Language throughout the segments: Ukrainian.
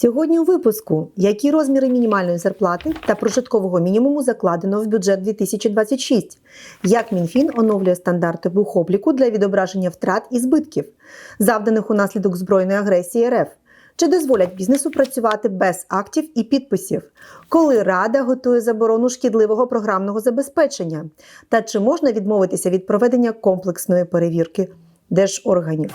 Сьогодні у випуску, які розміри мінімальної зарплати та прожиткового мінімуму закладено в бюджет 2026, як Мінфін оновлює стандарти бухобліку для відображення втрат і збитків, завданих унаслідок збройної агресії РФ, чи дозволять бізнесу працювати без актів і підписів, коли Рада готує заборону шкідливого програмного забезпечення, та чи можна відмовитися від проведення комплексної перевірки держорганів.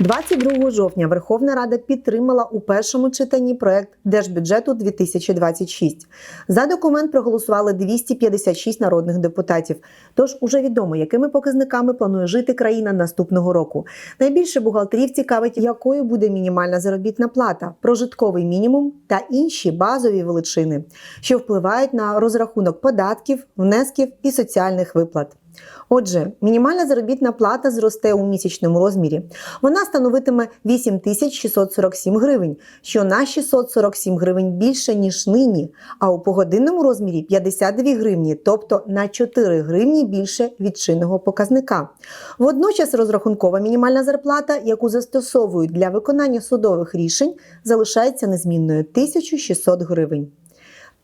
22 жовтня Верховна Рада підтримала у першому читанні проект Держбюджету 2026. За документ проголосували 256 народних депутатів. Тож уже відомо, якими показниками планує жити країна наступного року. Найбільше бухгалтерів цікавить, якою буде мінімальна заробітна плата, прожитковий мінімум та інші базові величини, що впливають на розрахунок податків, внесків і соціальних виплат. Отже, мінімальна заробітна плата зросте у місячному розмірі. Вона становитиме 8647 гривень, що на 647 гривень більше, ніж нині, а у погодинному розмірі 52 гривні, тобто на 4 гривні більше від чинного показника. Водночас розрахункова мінімальна зарплата, яку застосовують для виконання судових рішень, залишається незмінною 1600 гривень.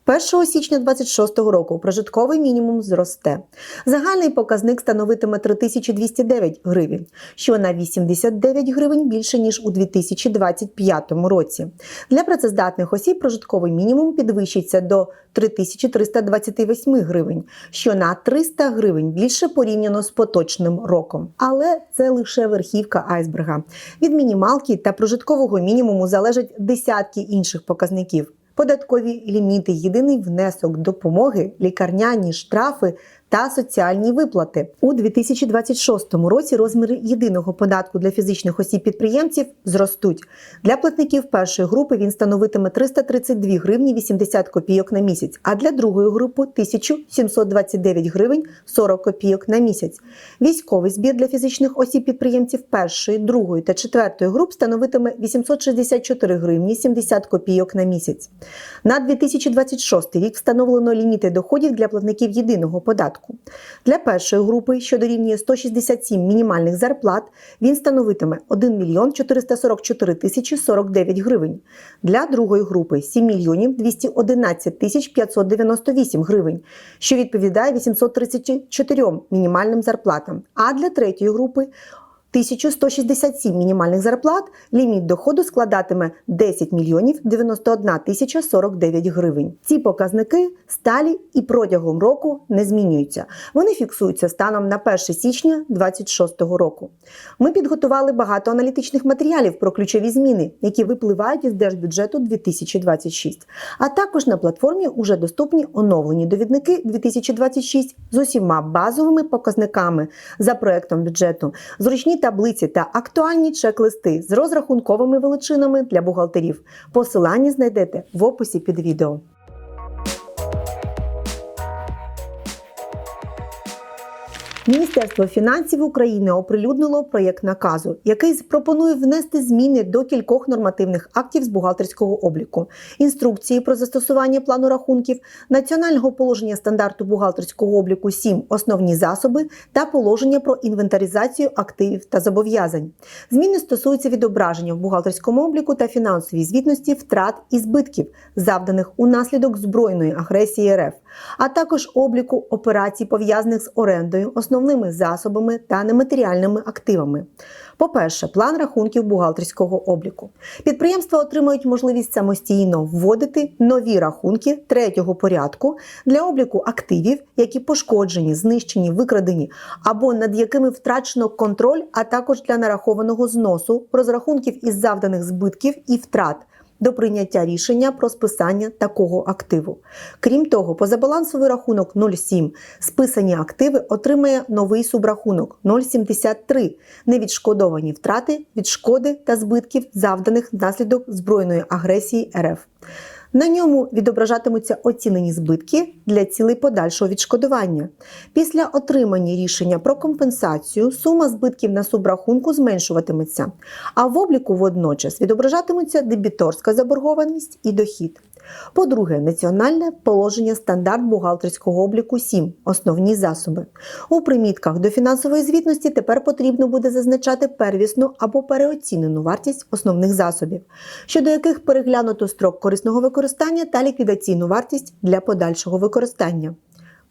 1 січня 2026 року прожитковий мінімум зросте. Загальний показник становитиме 3209 гривень, що на 89 гривень більше ніж у 2025 році. Для працездатних осіб прожитковий мінімум підвищиться до 3328 гривень, що на 300 гривень більше порівняно з поточним роком. Але це лише верхівка айсберга. Від мінімалки та прожиткового мінімуму залежать десятки інших показників податкові ліміти, єдиний внесок допомоги, лікарняні штрафи та соціальні виплати. У 2026 році розміри єдиного податку для фізичних осіб-підприємців зростуть. Для платників першої групи він становитиме 332 гривні 80 копійок на місяць, а для другої групи 1729 гривень 40 копійок на місяць. Військовий збір для фізичних осіб-підприємців першої, другої та четвертої груп становитиме 864 гривні 70 копійок на місяць. На 2026 рік встановлено ліміти доходів для платників єдиного податку. Для першої групи, що дорівнює 167 мінімальних зарплат, він становитиме 1 мільйон 444 тисячі 49 гривень. Для другої групи 7 мільйонів 211 тисяч 598 гривень, що відповідає 834 мінімальним зарплатам. А для третьої групи 1167 мінімальних зарплат, ліміт доходу складатиме 10 мільйонів 91 тисяча 49 гривень. Ці показники сталі і протягом року не змінюються. Вони фіксуються станом на 1 січня 2026 року. Ми підготували багато аналітичних матеріалів про ключові зміни, які випливають із держбюджету 2026. А також на платформі вже доступні оновлені довідники 2026 з усіма базовими показниками за проектом бюджету. Зручні таблиці та актуальні чек-листи з розрахунковими величинами для бухгалтерів. Посилання знайдете в описі під відео. Міністерство фінансів України оприлюднило проєкт наказу, який пропонує внести зміни до кількох нормативних актів з бухгалтерського обліку, інструкції про застосування плану рахунків, національного положення стандарту бухгалтерського обліку 7 основні засоби та положення про інвентаризацію активів та зобов'язань. Зміни стосуються відображення в бухгалтерському обліку та фінансовій звітності втрат і збитків, завданих унаслідок збройної агресії РФ, а також обліку операцій пов'язаних з орендою основними засобами та нематеріальними активами. По-перше, план рахунків бухгалтерського обліку. Підприємства отримають можливість самостійно вводити нові рахунки третього порядку для обліку активів, які пошкоджені, знищені, викрадені або над якими втрачено контроль, а також для нарахованого зносу розрахунків із завданих збитків і втрат до прийняття рішення про списання такого активу. Крім того, позабалансовий рахунок 0,7 списані активи отримає новий субрахунок 0,73 невідшкодовані втрати від шкоди та збитків, завданих внаслідок збройної агресії РФ. На ньому відображатимуться оцінені збитки для цілей подальшого відшкодування. Після отримання рішення про компенсацію сума збитків на субрахунку зменшуватиметься, а в обліку водночас відображатимуться дебіторська заборгованість і дохід. По-друге, національне положення стандарт бухгалтерського обліку 7 основні засоби. У примітках до фінансової звітності тепер потрібно буде зазначати первісну або переоцінену вартість основних засобів, щодо яких переглянуто строк корисного використання та ліквідаційну вартість для подальшого використання.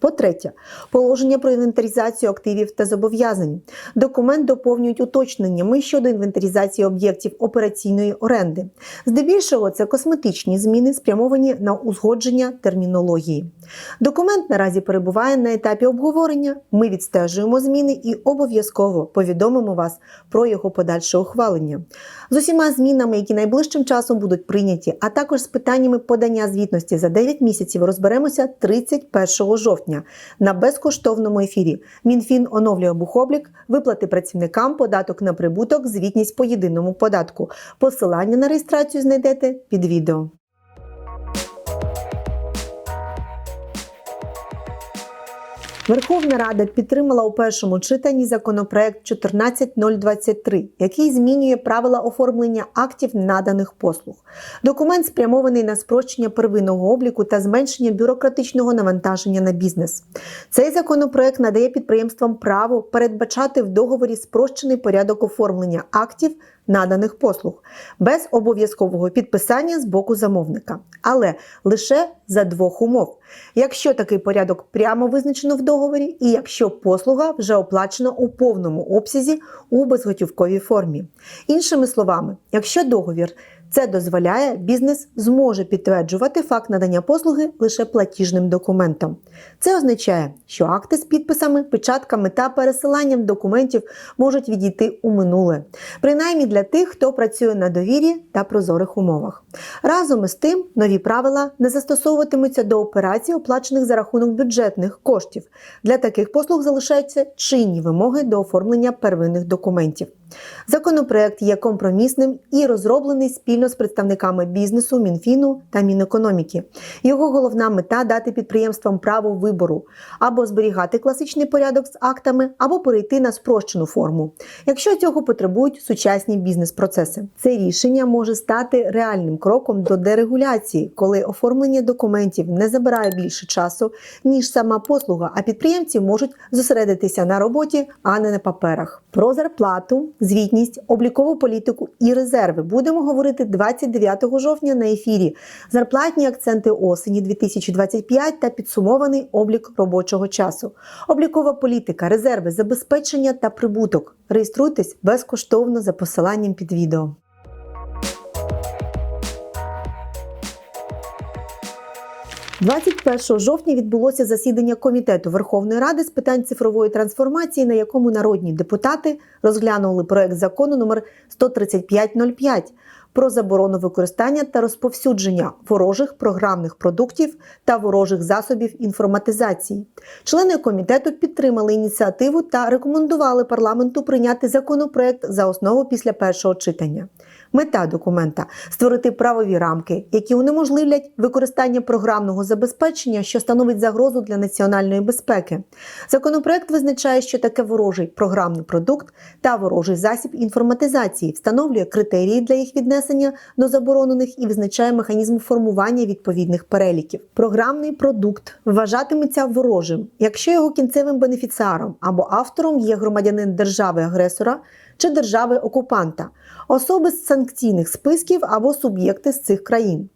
По-третє, положення про інвентаризацію активів та зобов'язань. Документ доповнюють уточненнями щодо інвентаризації об'єктів операційної оренди. Здебільшого це косметичні зміни, спрямовані на узгодження термінології. Документ наразі перебуває на етапі обговорення. Ми відстежуємо зміни і обов'язково повідомимо вас про його подальше ухвалення. З усіма змінами, які найближчим часом будуть прийняті, а також з питаннями подання звітності за 9 місяців розберемося 31 жовтня на безкоштовному ефірі. Мінфін оновлює бухоблік, виплати працівникам, податок на прибуток, звітність по єдиному податку. Посилання на реєстрацію знайдете під відео. Верховна Рада підтримала у першому читанні законопроект 14023, який змінює правила оформлення актів наданих послуг. Документ спрямований на спрощення первинного обліку та зменшення бюрократичного навантаження на бізнес. Цей законопроект надає підприємствам право передбачати в договорі спрощений порядок оформлення актів наданих послуг без обов'язкового підписання з боку замовника, але лише за двох умов. Якщо такий порядок прямо визначено в договорі, і якщо послуга вже оплачена у повному обсязі у безготівковій формі. Іншими словами, якщо договір це дозволяє, бізнес зможе підтверджувати факт надання послуги лише платіжним документом. Це означає, що акти з підписами, печатками та пересиланням документів можуть відійти у минуле, принаймні для тих, хто працює на довірі та прозорих умовах. Разом із тим, нові правила не застосовуватимуться до операцій, оплачених за рахунок бюджетних коштів. Для таких послуг залишаються чинні вимоги до оформлення первинних документів. Законопроект є компромісним і розроблений спільно з представниками бізнесу, Мінфіну та Мінекономіки. Його головна мета дати підприємствам право вибору або зберігати класичний порядок з актами, або перейти на спрощену форму, якщо цього потребують сучасні бізнес-процеси. Це рішення може стати реальним кроком до дерегуляції, коли оформлення документів не забирає більше часу, ніж сама послуга, а підприємці можуть зосередитися на роботі, а не на паперах. Про зарплату, звітність, облікову політику і резерви будемо говорити 29 жовтня на ефірі. Зарплатні акценти осені 2025 та підсумований облік робочого часу. Облікова політика, резерви, забезпечення та прибуток. Реєструйтесь безкоштовно за посиланням під відео. – 21 жовтня відбулося засідання комітету Верховної Ради з питань цифрової трансформації, на якому народні депутати розглянули проект закону номер 13505 про заборону використання та розповсюдження ворожих програмних продуктів та ворожих засобів інформатизації. Члени комітету підтримали ініціативу та рекомендували парламенту прийняти законопроект за основу після першого читання. Мета документа створити правові рамки, які унеможливлять використання програмного забезпечення, що становить загрозу для національної безпеки. Законопроект визначає, що таке ворожий програмний продукт та ворожий засіб інформатизації, встановлює критерії для їх віднесення до заборонених і визначає механізм формування відповідних переліків. Програмний продукт вважатиметься ворожим, якщо його кінцевим бенефіціаром або автором є громадянин держави-агресора чи держави-окупанта, особи з санкційних списків або суб'єкти з цих країн.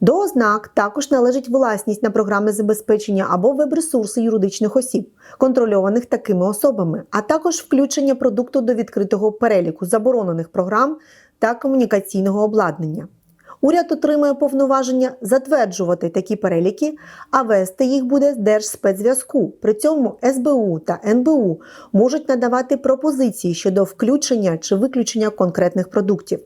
До ознак також належить власність на програми забезпечення або веб-ресурси юридичних осіб, контрольованих такими особами, а також включення продукту до відкритого переліку заборонених програм та комунікаційного обладнання. Уряд отримує повноваження затверджувати такі переліки, а вести їх буде Держспецзв'язку. При цьому СБУ та НБУ можуть надавати пропозиції щодо включення чи виключення конкретних продуктів.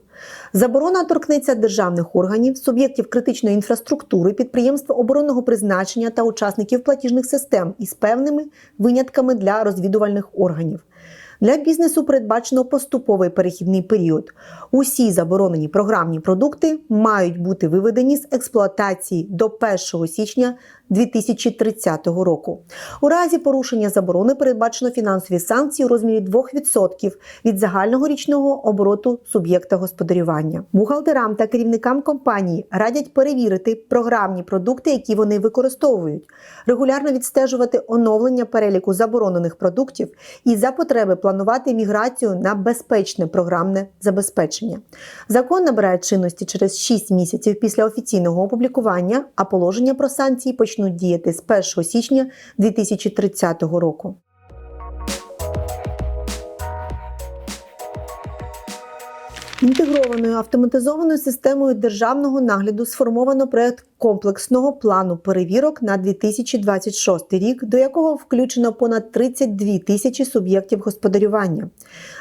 Заборона торкнеться державних органів, суб'єктів критичної інфраструктури, підприємств оборонного призначення та учасників платіжних систем із певними винятками для розвідувальних органів. Для бізнесу передбачено поступовий перехідний період. Усі заборонені програмні продукти мають бути виведені з експлуатації до 1 січня 2030 року. У разі порушення заборони передбачено фінансові санкції у розмірі 2% від загального річного обороту суб'єкта господарювання. Бухгалтерам та керівникам компанії радять перевірити програмні продукти, які вони використовують, регулярно відстежувати оновлення переліку заборонених продуктів і за потреби планувати міграцію на безпечне програмне забезпечення. Закон набирає чинності через 6 місяців після офіційного опублікування, а положення про санкції почнуть діяти з 1 січня 2030 року. Інтегрованою автоматизованою системою державного нагляду сформовано проект комплексного плану перевірок на 2026 рік, до якого включено понад 32 тисячі суб'єктів господарювання.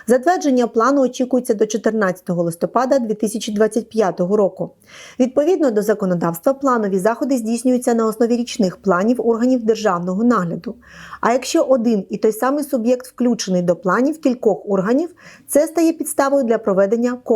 Затвердження плану очікується до 14 листопада 2025 року. Відповідно до законодавства, планові заходи здійснюються на основі річних планів органів державного нагляду. А якщо один і той самий суб'єкт включений до планів кількох органів, це стає підставою для проведення комплексного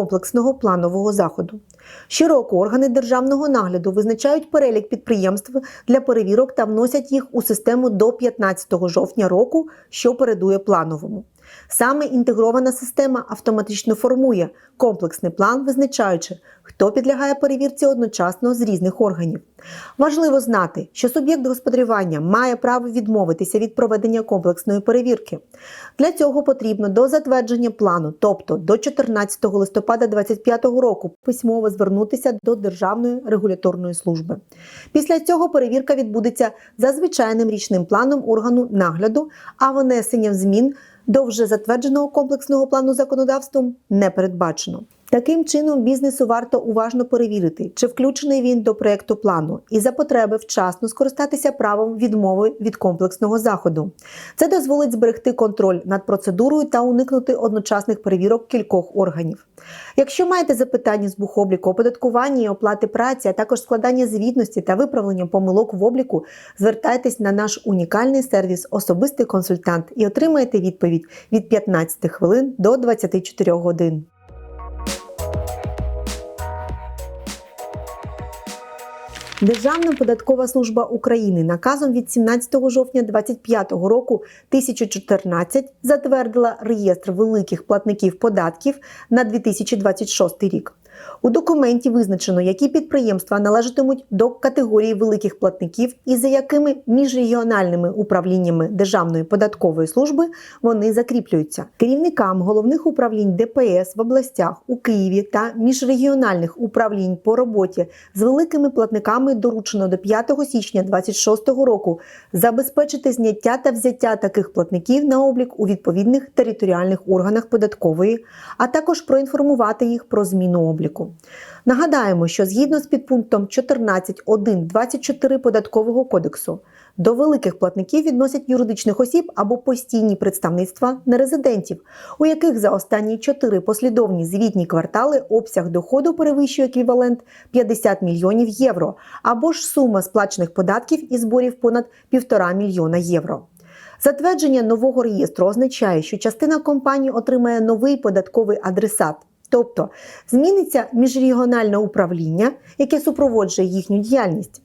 планового заходу. Щороку органи державного нагляду визначають перелік підприємств для перевірок та вносять їх у систему до 15 жовтня року, що передує плановому. Саме інтегрована система автоматично формує комплексний план, визначаючи, хто підлягає перевірці одночасно з різних органів. Важливо знати, що суб'єкт господарювання має право відмовитися від проведення комплексної перевірки. Для цього потрібно до затвердження плану, тобто до 14 листопада 2025 року, письмово звернутися до Державної регуляторної служби. Після цього перевірка відбудеться за звичайним річним планом органу нагляду, а внесенням змін до вже затвердженого комплексного плану законодавством не передбачено. Таким чином, бізнесу варто уважно перевірити, чи включений він до проекту плану, і за потреби вчасно скористатися правом відмови від комплексного заходу. Це дозволить зберегти контроль над процедурою та уникнути одночасних перевірок кількох органів. Якщо маєте запитання з бухобліку, оподаткування і оплати праці, а також складання звітності та виправлення помилок в обліку, звертайтесь на наш унікальний сервіс Особистий консультант і отримаєте відповідь від 15 хвилин до 24 годин. Державна податкова служба України наказом від 17 жовтня 2025 року 1014 затвердила реєстр великих платників податків на 2026 рік. У документі визначено, які підприємства належатимуть до категорії великих платників і за якими міжрегіональними управліннями Державної податкової служби вони закріплюються. Керівникам головних управлінь ДПС в областях у Києві та міжрегіональних управлінь по роботі з великими платниками доручено до 5 січня 2026 року забезпечити зняття та взяття таких платників на облік у відповідних територіальних органах податкової, а також проінформувати їх про зміну обліку. Нагадаємо, що згідно з підпунктом 14.1.24 податкового кодексу до великих платників відносять юридичних осіб або постійні представництва нерезидентів, у яких за останні 4 послідовні звітні квартали обсяг доходу перевищує еквівалент 50 мільйонів євро, або ж сума сплачених податків і зборів понад 1,5 мільйона євро. Затвердження нового реєстру означає, що частина компаній отримає новий податковий адресат. Тобто зміниться міжрегіональне управління, яке супроводжує їхню діяльність.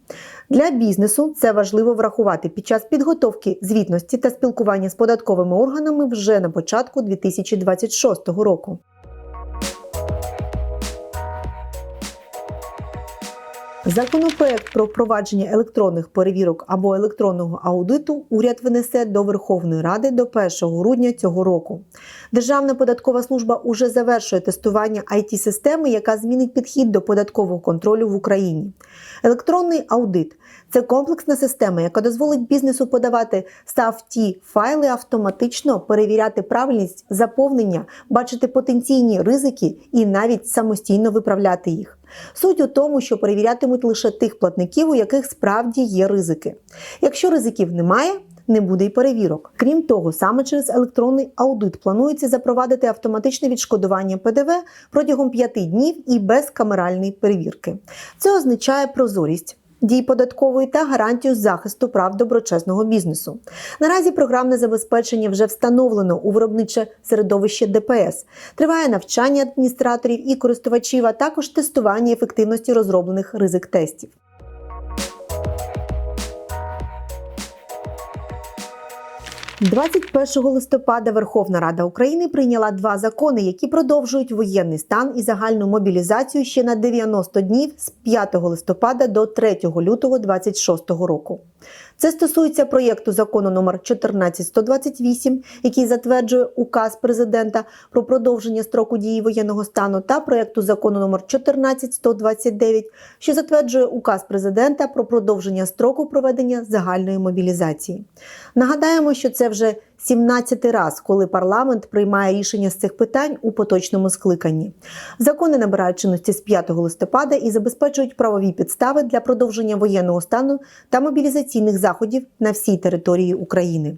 Для бізнесу це важливо врахувати під час підготовки звітності та спілкування з податковими органами вже на початку 2026 року. Законопроект про впровадження електронних перевірок або електронного аудиту уряд винесе до Верховної Ради до 1 грудня цього року. Державна податкова служба уже завершує тестування it системи яка змінить підхід до податкового контролю в Україні. Електронний аудит Це комплексна система, яка дозволить бізнесу подавати ті файли автоматично, перевіряти правильність заповнення, бачити потенційні ризики і навіть самостійно виправляти їх. Суть у тому, що перевірятимуть лише тих платників, у яких справді є ризики. Якщо ризиків немає, не буде й перевірок. Крім того, саме через електронний аудит планується запровадити автоматичне відшкодування ПДВ протягом п'яти днів і без камеральної перевірки. Це означає прозорість. Дій податкової та гарантію захисту прав доброчесного бізнесу. Наразі програмне забезпечення вже встановлено у виробниче середовище ДПС. Триває навчання адміністраторів і користувачів, а також тестування ефективності розроблених ризик тестів. – 21 листопада Верховна Рада України прийняла два закони, які продовжують воєнний стан і загальну мобілізацію ще на 90 днів з 5 листопада до 3 лютого 2026 року. Це стосується проєкту закону номер 14128, який затверджує указ президента про продовження строку дії воєнного стану, та проєкту закону номер 14129, що затверджує указ президента про продовження строку проведення загальної мобілізації. Нагадаємо, що це вже 17 раз, коли парламент приймає рішення з цих питань у поточному скликанні. Закони набирають чинності з 5 листопада і забезпечують правові підстави для продовження воєнного стану та мобілізаційних заходів на всій території України.